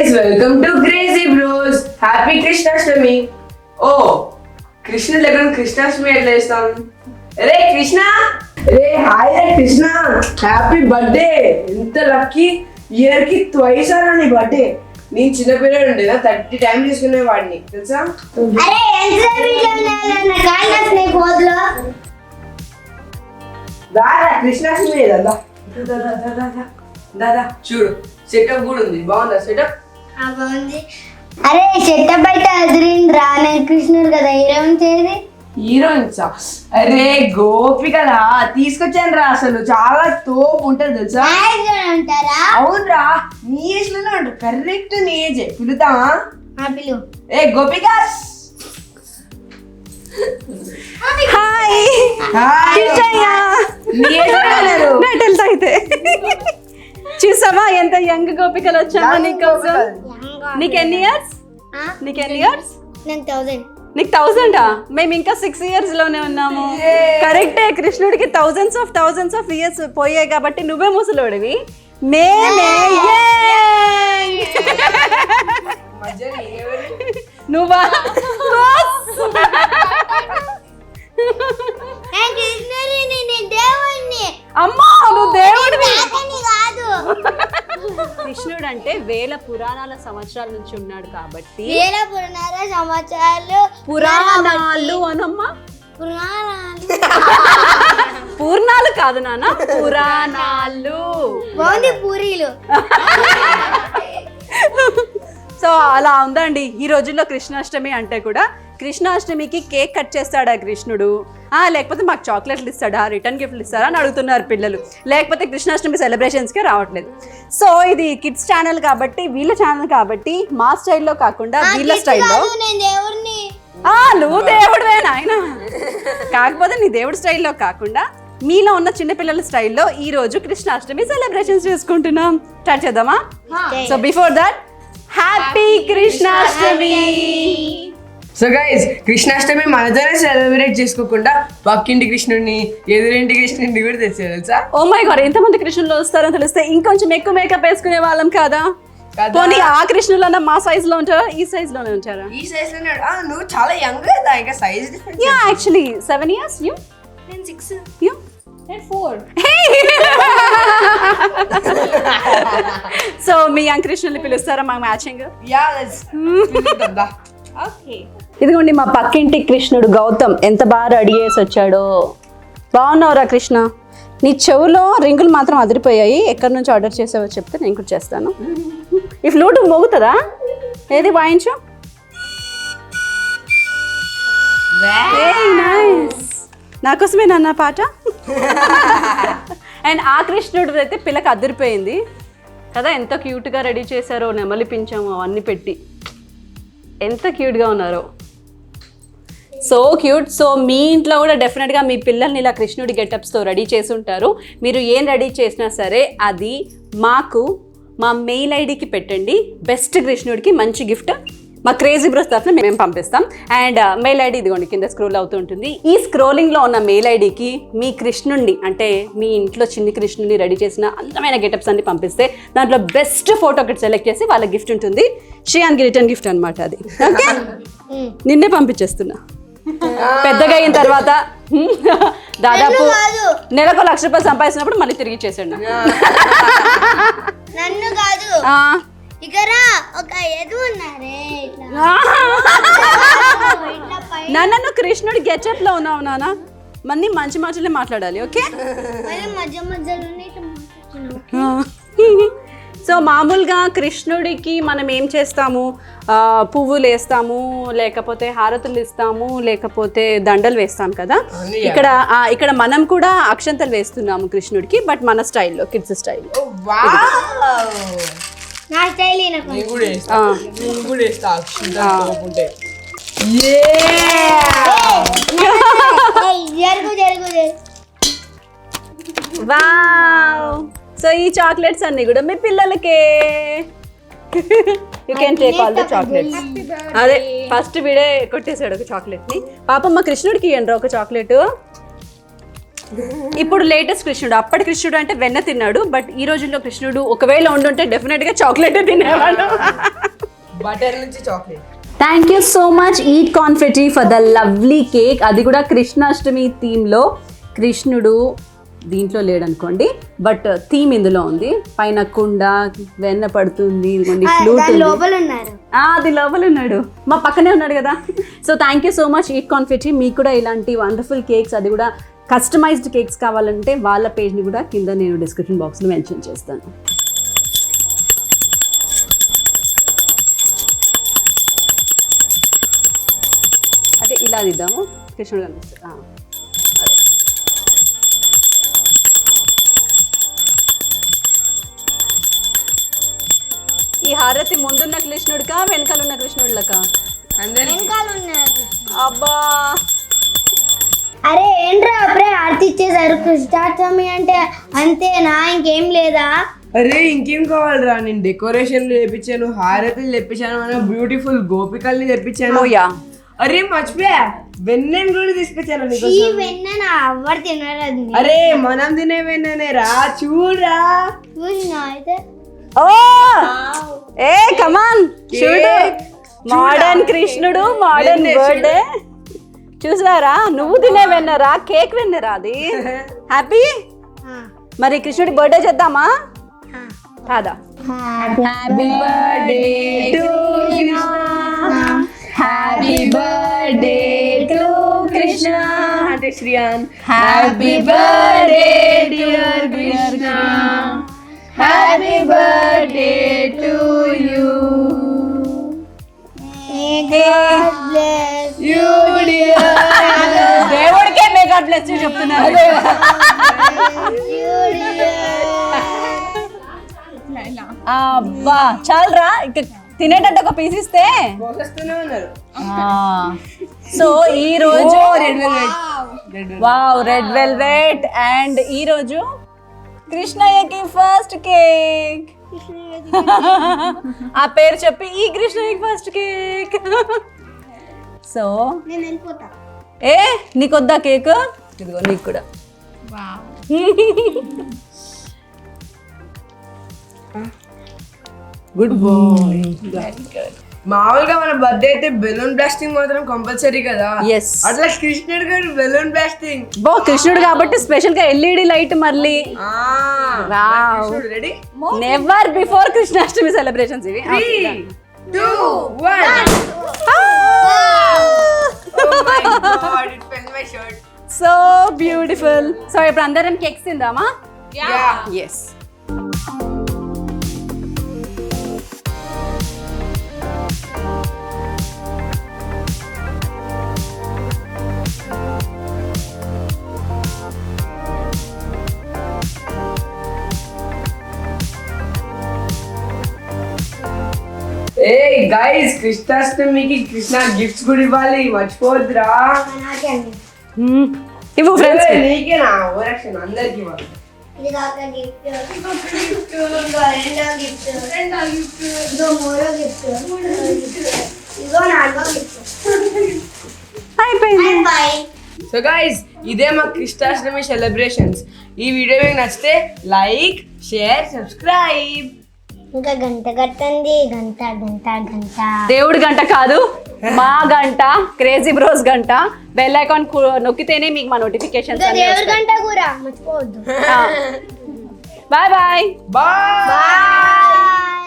Welcome to crazy bros happy Krishnashtami ఓ కృష్ణుడి దగ్గర కృష్ణాష్టమి ఎట్లా చేస్తాం? రే కృష్ణ! రే హాయ్ రే కృష్ణ. హ్యాపీ బర్త్డే ఎంత లక్కీ ఇయర్కి ట్వైస్ అన్నా నీ బర్త్డే నేను చిన్నపిల్లడు ఉండేదా థర్టీ టైం తీసుకునే వాడిని తెలుసా? దాదా కృష్ణాష్టమి దాదా దాదా దాదా చూడు సెటప్ కూడా ఉంది బాగుందా సెటప్ బాగుంది. అరే చెట్ట బయట అదిరింద్రా నేను కృష్ణుడు కదా హీరోయిన్ చేది హీరోయిన్స్ అరే గోపికలా తీసుకొచ్చాను రా అసలు. చాలా తోపు ఉంటది తెలుసా? అంటారా? అవునరా. నీ ఏజ్లోనే ఉంటారు కరెక్ట్ నీ ఏజ్. పిలుతావా ఆ పిలు. ఏ గోపికాస్ హాయ్. హాయ్. నీ age లోనే ఉన్నారు. అయితే. చూసావా? ఎంత యంగ్ గోపికలు వచ్చామా నీకోసం. నీకు ఎన్ని ఇయర్స్? నీకు ఎన్ని ఇయర్స్ నేను థౌసండ్ నీకు థౌజండా మేము ఇంకా సిక్స్ ఇయర్స్లోనే ఉన్నాము. కరెక్టే కృష్ణుడికి thousands of thousands of years పోయాయి కాబట్టి నువ్వే ముసలోడివి? నువ్వా? నేను దేవుణ్ణి. అమ్మా నువ్వు దేవుడివి. కృష్ణుడు అంటే వేల పురాణాల సంవత్సరాల నుంచి ఉన్నాడు కాబట్టి వేల పురాణాల సంవత్సరాలు పురాణాలు. అనమ్మా. పురాణాలు. పూర్ణాలు కాదు నాన్న పురాణాలు. బాగుంది పూరీలు. సో అలా ఉందండి. ఈ రోజుల్లో కృష్ణాష్టమి అంటే కూడా కృష్ణాష్టమికి కేక్ కట్ చేస్తాడా కృష్ణుడు? ఆ, లేకపోతే మాకు చాక్లెట్లు ఇస్తాడా? రిటర్న్ గిఫ్ట్లు ఇస్తారా అని అడుగుతున్నారు పిల్లలు. లేకపోతే కృష్ణాష్టమి సెలబ్రేషన్స్కే రావట్లేదు. సో ఇది కిడ్స్ ఛానల్ కాబట్టి వీళ్ళ ఛానల్ కాబట్టి మా స్టైల్లో కాకుండా వీళ్ళ స్టైల్లో. నువ్వు దేవుడివే నాయన. కాకపోతే నీ దేవుడి స్టైల్లో కాకుండా మీలో ఉన్న చిన్నపిల్లల స్టైల్లో ఈ రోజు కృష్ణాష్టమి సెలబ్రేషన్స్ చేసుకుంటున్నాం. స్టార్ట్ చేద్దామా? So before that happy Krishnashtami. So guys Krishnashtami మనతోనే సెలబ్రేట్ చేసుకోకుండా పక్కింటి కృష్ణుడిని ఎదురింటి కృష్ణుడిని కూడా తెచ్చారు తెలుసా? ఓ మై గాడ్ ఎంతమంది కృష్ణులు వస్తారో తెలిస్తే ఇంకొంచెం ఎక్కువ మేకప్ వేసుకునే వాళ్ళం కదా. పోనీ ఆ కృష్ణులు అన్న మా సైజ్లో ఉంటారా? ఈ సైజ్లోనే ఉంటారా? ఈ సైజ్లోనే నువ్వు చాలా యంగ్ కదా ఇంకా size difference yeah actually seven years you నేను సిక్స్ యూ సో మీ యంగ్ కృష్ణుల్ని పిలుస్తారా మా మ్యాచింగ్ యా లెట్స్ పిలుద్దా ఇదిగోండి మా పక్కింటి కృష్ణుడు గౌతమ్ ఎంత బాగా రెడీ చేసి వచ్చాడో. బాగున్నావురా కృష్ణ? నీ చెవులో రింగులు మాత్రం అదిరిపోయాయి. ఎక్కడి నుంచి ఆర్డర్ చేసావో చెప్తే నేను కూడా చేస్తాను. ఈ ఫ్లూట్ మోగుతుందా? ఏది వాయించు. నా కోసమే నాన్న పాట? అండ్ ఆ కృష్ణుడు అయితే పిల్లకి అదిరిపోయింది. కదా ఎంత క్యూట్గా రెడీ చేశారో నెమలి పించాము అవన్నీ పెట్టి. ఎంత క్యూట్గా ఉన్నారో. So cute. సో మీ ఇంట్లో కూడా డెఫినెట్గా మీ పిల్లల్ని ఇలా కృష్ణుడి గెటప్స్తో రెడీ చేసి ఉంటారు మీరు ఏం రెడీ చేసినా సరే అది మాకు మా మెయిల్ ఐడికి పెట్టండి. బెస్ట్ కృష్ణుడికి మంచి గిఫ్ట్ మా క్రేజీ బ్రోస్ తరఫున మేము పంపిస్తాం. అండ్ మెయిల్ ఐడి ఇదిగోండి కింద స్క్రోల్ అవుతూ ఉంటుంది ఈ స్క్రోలింగ్లో ఉన్న మెయిల్ ఐడికి మీ కృష్ణుడిని అంటే మీ ఇంట్లో చిన్ని కృష్ణుడిని రెడీ చేసిన అందమైన గెటప్స్ అన్ని పంపిస్తే దాంట్లో బెస్ట్ ఫోటో ఒకటి సెలెక్ట్ చేసి వాళ్ళ గిఫ్ట్ ఉంటుంది. శ్రేయాన్కి రిటర్న్ గిఫ్ట్ అనమాట అది. ఓకే? నిన్నే పంపించేస్తున్నా. పెద్దగా అయిన తర్వాత దాదాపు. నెలకు లక్ష రూపాయలు సంపాదించినప్పుడు మళ్ళీ తిరిగి ఇచ్చేసాడు నన్ను. కాదు. ఇక్కడ ఒక ఎదు ఉన్నారే నాన్న నువ్వు కృష్ణుడి గెటప్లో ఉన్నావు నాన్న. మన్ని మంచి మాటలే మాట్లాడాలి ఓకే? మరి మధ్య మధ్యలోనే ఇట్లా మాట్లాడుతున్నావు. సో మామూలుగా కృష్ణుడికి మనం ఏం చేస్తాము? పువ్వులు వేస్తాము లేకపోతే హారతులు ఇస్తాము లేకపోతే దండలు వేస్తాం కదా? ఇక్కడ ఆ, ఇక్కడ మనం కూడా అక్షంతలు వేస్తున్నాము కృష్ణుడికి బట్ మన స్టైల్లో కిడ్స్ స్టైల్లో. నా స్టైల్ ఈయనకు నేను కూడా వేస్తా. నేను కూడా వేస్తా. అక్షింతలు తోపుంటే ఏయ్, జరుగు జరుగు జరుగు. వావ్. సో ఈ చాక్లెట్స్ అన్ని కూడా మీ పిల్లలకే. You can take all the chocolates అదే ఫస్ట్ వీడే కొట్టేశాడు ఒక చాక్లెట్ని. పాపం మా కృష్ణుడికి ఇవ్వండి ఒక చాక్లెట్ ఇప్పుడు లేటెస్ట్ కృష్ణుడు. అప్పటి కృష్ణుడు అంటే వెన్న తిన్నాడు బట్ ఈ రోజుల్లో కృష్ణుడు ఒకవేళ ఉండుంటే డెఫినెట్గా చాక్లెట్ తినేవాడు. బటర్ నుంచి chocolate. Thank you so much Eat Confetti for the lovely cake అది కూడా కృష్ణాష్టమి థీమ్లో కృష్ణుడు దీంట్లో లేడనుకోండి బట్ థీమ్ ఇందులో ఉంది. పైన కుండ వెన్న పడుతుంది ఇదిగోండి ఫ్లూట్ అది లోపల ఉన్నాడు. మా పక్కనే ఉన్నాడు కదా. So thank you so much Eat Confetti మీకు కూడా ఇలాంటి వండర్ఫుల్ కేక్స్ అది కూడా కస్టమైజ్డ్ కేక్స్ కావాలంటే వాళ్ళ పేజ్ని కూడా కింద నేను డిస్క్రిప్షన్ బాక్స్లో మెన్షన్ చేస్తాను. అంటే ఇలా దిద్దాము. కృష్ణుడు కనిపిస్తుంది అదే. ఈ హారతి ముందున్న కృష్ణుడికా వెనకాలన్న కృష్ణుడిలకా అందరి వెనకాల ఉన్నారు అబ్బా! అరే ఏంట్రా అప్పుడే ఆర్తి ఇచ్చేసారు కృష్ణాష్టమి అంటే అంతేనా? ఇంకేం లేదా? అరే ఇంకేం కావాలరా? నేను డెకరేషన్లు తెప్పించాను హారతులు తెప్పించాను మన బ్యూటిఫుల్ గోపికల్ని తెప్పించాను. ఓయా అరే మర్చిపోయా వెన్నెన్ కూడా తీసుకొచ్చాను నీకు ఈ వెన్న నా ఎవ్వరు తినరు అది? అరే మనం తినే వెన్ననే రా చూడరా. చూసినా అయితే. ఓ! ఏ కమాన్ చూడు. మోడర్న్ కృష్ణుడు మోడర్న్ బర్త్డే చూసారా? నువ్వు తినే వెన్నరా కేక్ వెన్నరా అది? హ్యాపీ మరి కృష్ణుడి బర్త్డే చేద్దామా. కాదా happy birthday to happy birthday to Krishna అంటే Shreyan happy birthday dear Krishna happy birthday to you దేవుడికే మేఘా బ్లెస్ చెప్తున్నారు. అబ్బా చాలరా ఇక తినేటట్టు ఒక పీస్ ఇస్తే. సో ఈ రోజు red velvet wow red velvet and ఈ రోజు కృష్ణయ్యకి ఫస్ట్ కేక్ ఆ పేరు చెప్పి ఈ కృష్ణయ్యకి ఫస్ట్ కేక్ సో నేను వెళ్ళిపోతా. ఏ? నీకొద్దా కేక్ ఇదిగో నీకు కూడా. గుడ్ బాయ్ మామూలుగా మన బర్త్డే అయితే బెలూన్ బ్లాస్టింగ్ మాత్రం కంపల్సరీ కదా. Yes. అట్లా కృష్ణుడు గారు బెలూన్ బ్లాస్టింగ్. బో కృష్ణుడు కాబట్టి స్పెషల్గా ఎల్ఈడి లైట్ మళ్ళీ. Wow. Ready never before Krishnashtami celebrations ఇవి. Two one so beautiful so ఇప్పుడు అందరం కేక్స్ తిందామా? ఎస్ గైస్ కృష్ణాష్టమికి కృష్ణ గిఫ్ట్స్ కూడా ఇవ్వాలి. మర్చిపోద్దురా నాకే ఇవ్వు ఫ్రెండ్స్. ఏ, నీకేనా ఓరక్షన్ అందరికి ఇవ్వాలి. సో గైస్ ఇదే మా కృష్ణాష్టమి సెలబ్రేషన్స్ ఈ వీడియో మీకు నచ్చితే లైక్ షేర్ సబ్స్క్రైబ్ ఇంకా గంట కట్టండి గంట గంట గంట. దేవుడి గంట కాదు మా గంట క్రేజీ బ్రోస్ గంట. బెల్ ఐకాన్ నొక్కితేనే మీకు మా దేవుడి గంట కూడా మర్చిపోవద్దు. Bye bye bye